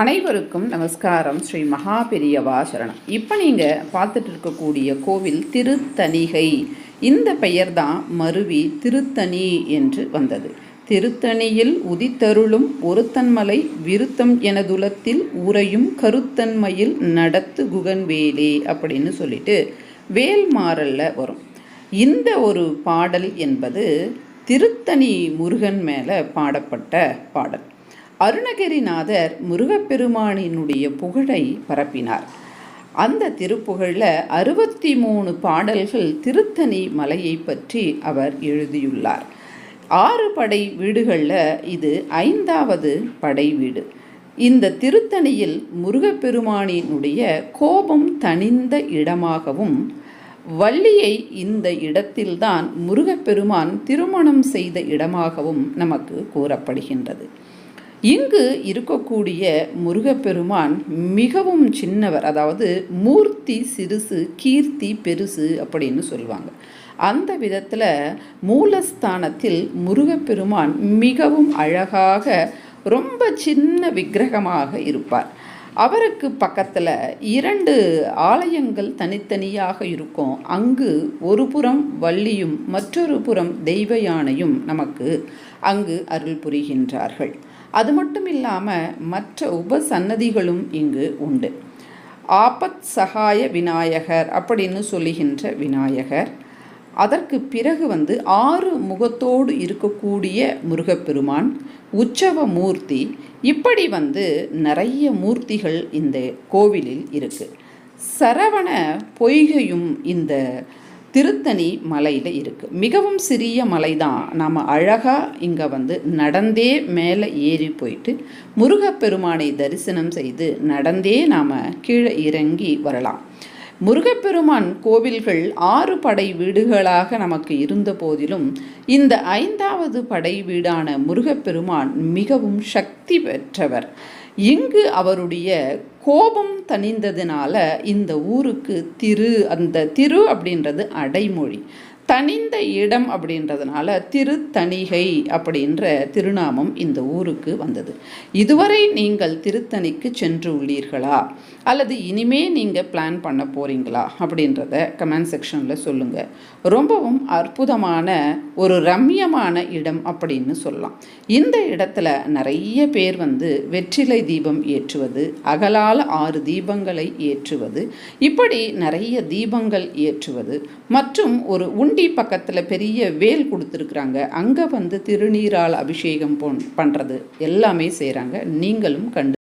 அனைவருக்கும் நமஸ்காரம். ஸ்ரீ மகாபெரியவா சரணம். இப்போ நீங்கள் பார்த்துட்டு இருக்கக்கூடிய கோவில் திருத்தணிகை. இந்த பெயர் தான் மருவி திருத்தணி என்று வந்தது. திருத்தணியில் உதித்தருளும் ஒருத்தன்மலை விருத்தம் எனதுலத்தில் உரையும் கருத்தன்மையில் நடத்து குகன்வேலே அப்படின்னு சொல்லிட்டு வேல்மாறல்ல வரும். இந்த ஒரு பாடல் என்பது திருத்தணி முருகன் மேலே பாடப்பட்ட பாடல். அருணகிரிநாதர் முருகப்பெருமானினுடைய புகழை பரப்பினார். அந்த திருப்புகழில் அறுபத்தி மூணு பாடல்கள் திருத்தணி மலையை பற்றி அவர் எழுதியுள்ளார். ஆறு படை வீடுகளில் இது ஐந்தாவது படை வீடு. இந்த திருத்தணியில் முருகப்பெருமானினுடைய கோபம் தணிந்த இடமாகவும் வள்ளியை இந்த இடத்தில்தான் முருகப்பெருமான் திருமணம் செய்த இடமாகவும் நமக்கு கூறப்படுகின்றது. இங்கு இருக்கக்கூடிய முருகப்பெருமான் மிகவும் சின்னவர் அதாவது மூர்த்தி சிறுசு கீர்த்தி பெருசு அப்படின்னு சொல்லுவாங்க. அந்த விதத்தில் மூலஸ்தானத்தில் முருகப்பெருமான் மிகவும் அழகாக ரொம்ப சின்ன விக்கிரகமாக இருப்பார். அவருக்கு பக்கத்தில் இரண்டு ஆலயங்கள் தனித்தனியாக இருக்கும். அங்கு ஒரு புறம் வள்ளியும் மற்றொரு புறம் தெய்வ யானையும் நமக்கு அங்கு அருள் புரிகின்றார்கள். அது மட்டும் இல்லாமல் மற்ற உபசன்னதிகளும் இங்கு உண்டு. ஆபத் சகாய விநாயகர் அப்படின்னு சொல்லுகின்ற விநாயகர். அதற்கு பிறகு வந்து ஆறு முகத்தோடு இருக்கக்கூடிய முருகப்பெருமான் உற்சவ மூர்த்தி இப்படி வந்து நிறைய மூர்த்திகள் இந்த கோவிலில் இருக்குது சரவண பொய்கையும் இந்த திருத்தணி மலையில் இருக்குது மிகவும் சிறிய மலை தான் நாம் அழகாக இங்கே வந்து நடந்தே மேலே ஏறி போயிட்டு முருகப்பெருமானை தரிசனம் செய்து நடந்தே நாம் கீழே இறங்கி வரலாம். முருகப்பெருமான் கோவில்கள் ஆறு படை வீடுகளாக நமக்கு இருந்த போதிலும் இந்த ஐந்தாவது படை வீடான முருகப்பெருமான் மிகவும் சக்தி பெற்றவர். இங்கு அவருடைய கோபம் தணிந்ததினால இந்த ஊருக்கு திரு அந்த திரு அப்படின்றது அடைமொழி. தனிந்த இடம் அப்படின்றதுனால திருத்தணிகை அப்படின்ற திருநாமம் இந்த ஊருக்கு வந்தது. இதுவரை நீங்கள் திருத்தணிக்கு சென்று உள்ளீர்களா? அல்லது இனிமே நீங்கள் பிளான் பண்ண போகிறீங்களா அப்படின்றத கமெண்ட் செக்ஷனில் சொல்லுங்கள் ரொம்பவும் அற்புதமான ஒரு ரம்யமான இடம் அப்படின்னு சொல்லலாம். இந்த இடத்துல நிறைய பேர் வந்து வெற்றிலை தீபம் ஏற்றுவது அகலால் ஆறு தீபங்களை ஏற்றுவது இப்படி நிறைய தீபங்கள் ஏற்றுவது மற்றும் ஒரு உண்டி பக்கத்தில் பெரிய வேல் கொடுத்துருக்குறாங்க. அங்கே வந்து திருநீரால் அபிஷேகம் போன் பண்ணுறது எல்லாமே செய்கிறாங்க நீங்களும் கண்டு